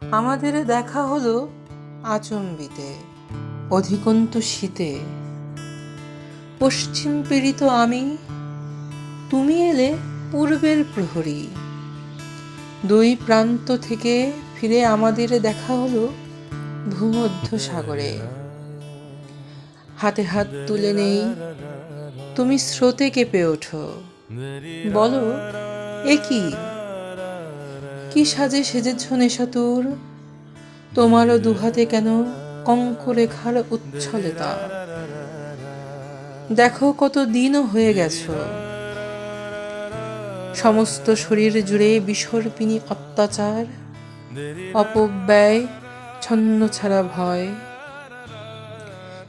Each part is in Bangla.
আমাদের দেখা হলো আচম্বিতে, অধিকন্ত শীতে। পশ্চিম পীড়িত আমি, তুমি এলে পূর্বের প্রহরী। দুই প্রান্ত থেকে ফিরে আমাদের দেখা হলো ভূমধ্য সাগরে। হাতে হাত তুলে নেই, তুমি স্রোতে কেঁপে ওঠো। বলো, এ কি? কি সাজে সেজেছ নেশাতুর? তোমারও দুহাতে কেন কঙ্করেখার উচ্ছলতা? দেখো কত দিনও হয়ে গেছো। সমস্ত শরীর জুড়ে বিসর্পিনী অত্যাচার, অপব্যয়, ছন্ন ছাড়া ভয়।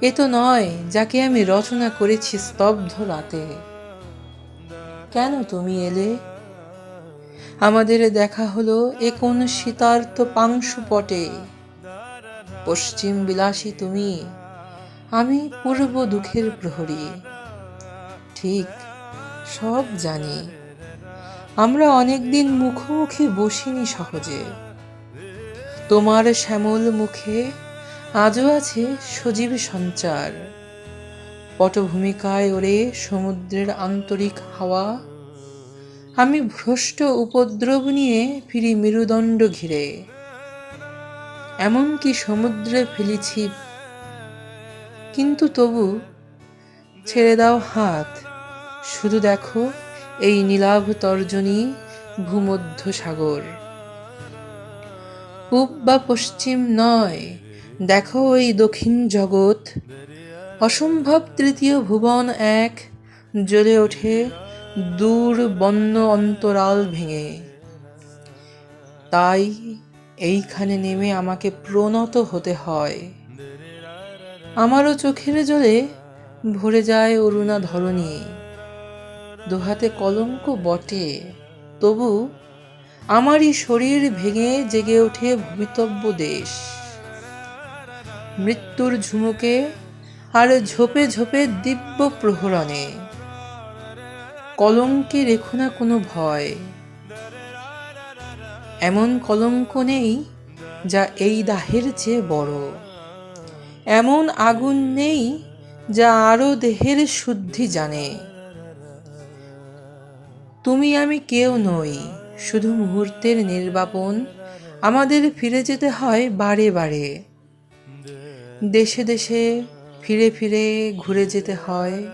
এ তো নয়, যাকে আমি রচনা করেছি স্তব্ধ রাতে। কেন তুমি এলে? আমাদের দেখা হলো কোন শীতার্ত পাংশু পটে। পশ্চিম বিলাসী তুমি, আমি পূর্ব দুঃখের প্রহরী। ঠিক, সব জানি। আমরা অনেকদিন মুখোমুখি বসিনি সহজে। তোমার শ্যামল মুখে আজও আছে সজীব সঞ্চার। পটভূমিকায় ওরে সমুদ্রের আন্তরিক হাওয়া আমি ভ্রষ্ট উপদ্রব নিয়ে ফিরি মেরুদণ্ড ঘিরে। এমনকি সমুদ্রে ফেলেছি। কিন্তু তবু ছেড়ে দাও হাত। শুধু দেখো এই নীলাভ তর্জনী ভূমধ্য সাগর। পূব বা পশ্চিম নয়, দেখো ওই দক্ষিণ জগৎ। অসম্ভব তৃতীয় ভুবন এক, জ্বলে ওঠে দূর বন্য অন্তরাল ভেঙে। তাই এইখানে নেমে আমাকে প্রণত হতে হয়। আমারও চোখের জলে ভরে যায় অরুণা ধরণী। দুহাতে কলঙ্ক বটে। তবু আমারই শরীর ভেঙে জেগে ওঠে ভবিতব্য দেশ। মৃত্যুর ঝুমুকে আর ঝোপে ঝোপে দিব্য প্রহরণে। কলঙ্কে রেখো না কোনো ভয়। এমন কলঙ্ক নেই যা এই দাহের চেয়ে বড়। এমন আগুন নেই যা আরও দেহের শুদ্ধি জানে। তুমি আমি কেউ নই, শুধু মুহূর্তের নির্বাপন। আমাদের ফিরে যেতে হয় বারে বারে। দেশে দেশে ফিরে ফিরে ঘুরে যেতে হয়।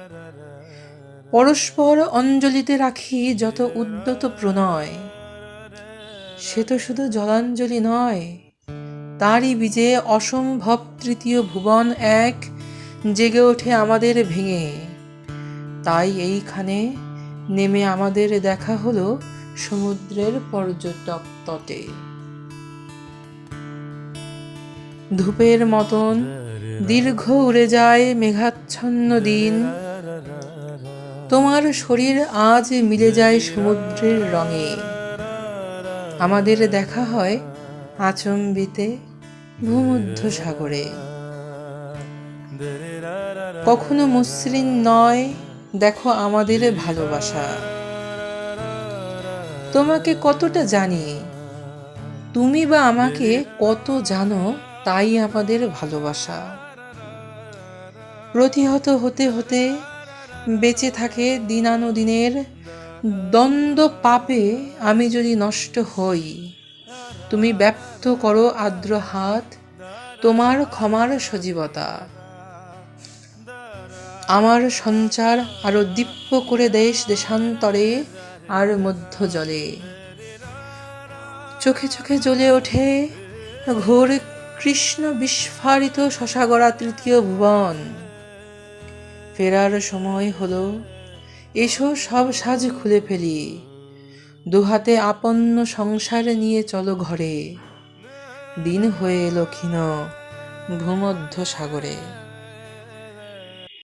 পরস্পর অঞ্জলিতে রাখি যত উদ্যত প্রণয়। সে তো শুধু জলাঞ্জলি নয়, তারই বীজে অসম্ভব তৃতীয় ভুবন এক জেগে ওঠে আমাদের ভেঙে। তাই এইখানে নেমে আমাদের দেখা হলো সমুদ্রের পর্যটক তটে। ধূপের মতন দীর্ঘ উড়ে যায় মেঘাচ্ছন্ন দিন তোমার শরীর আজ মিলে যায় সমুদ্রের রঙে। আমাদের দেখা হয় আচম্বিতে ভূমধ্য সাগরে। কখনো মসৃণ নয়, দেখো আমাদের ভালোবাসা। তোমাকে কতটা জানি, তুমি বা আমাকে কত জানো, তাই আমাদের ভালোবাসা। প্রতিহত হতে হতে বেঁচে থাকে দিনানুদিনের দ্বন্দ্ব পাপে আমি যদি নষ্ট হই, তুমি ব্যক্ত করো আর্দ্র হাত, তোমার ক্ষমার সজীবতা। আমার সঞ্চার আরও দীপ্য করে দেশ দেশান্তরে আর মধ্য জলে চোখে চোখে জ্বলে ওঠে ঘোর কৃষ্ণ বিস্ফারিত শশাগড়া তৃতীয় ভুবন। ফেরার সময় হলো, এসো সব সাজ খুলে ফেলি। দুহাতে আপন্ন সংসার নিয়ে চলো ঘরে। দিন হয়ে এলো ক্ষীণ ভূমধ্য সাগরে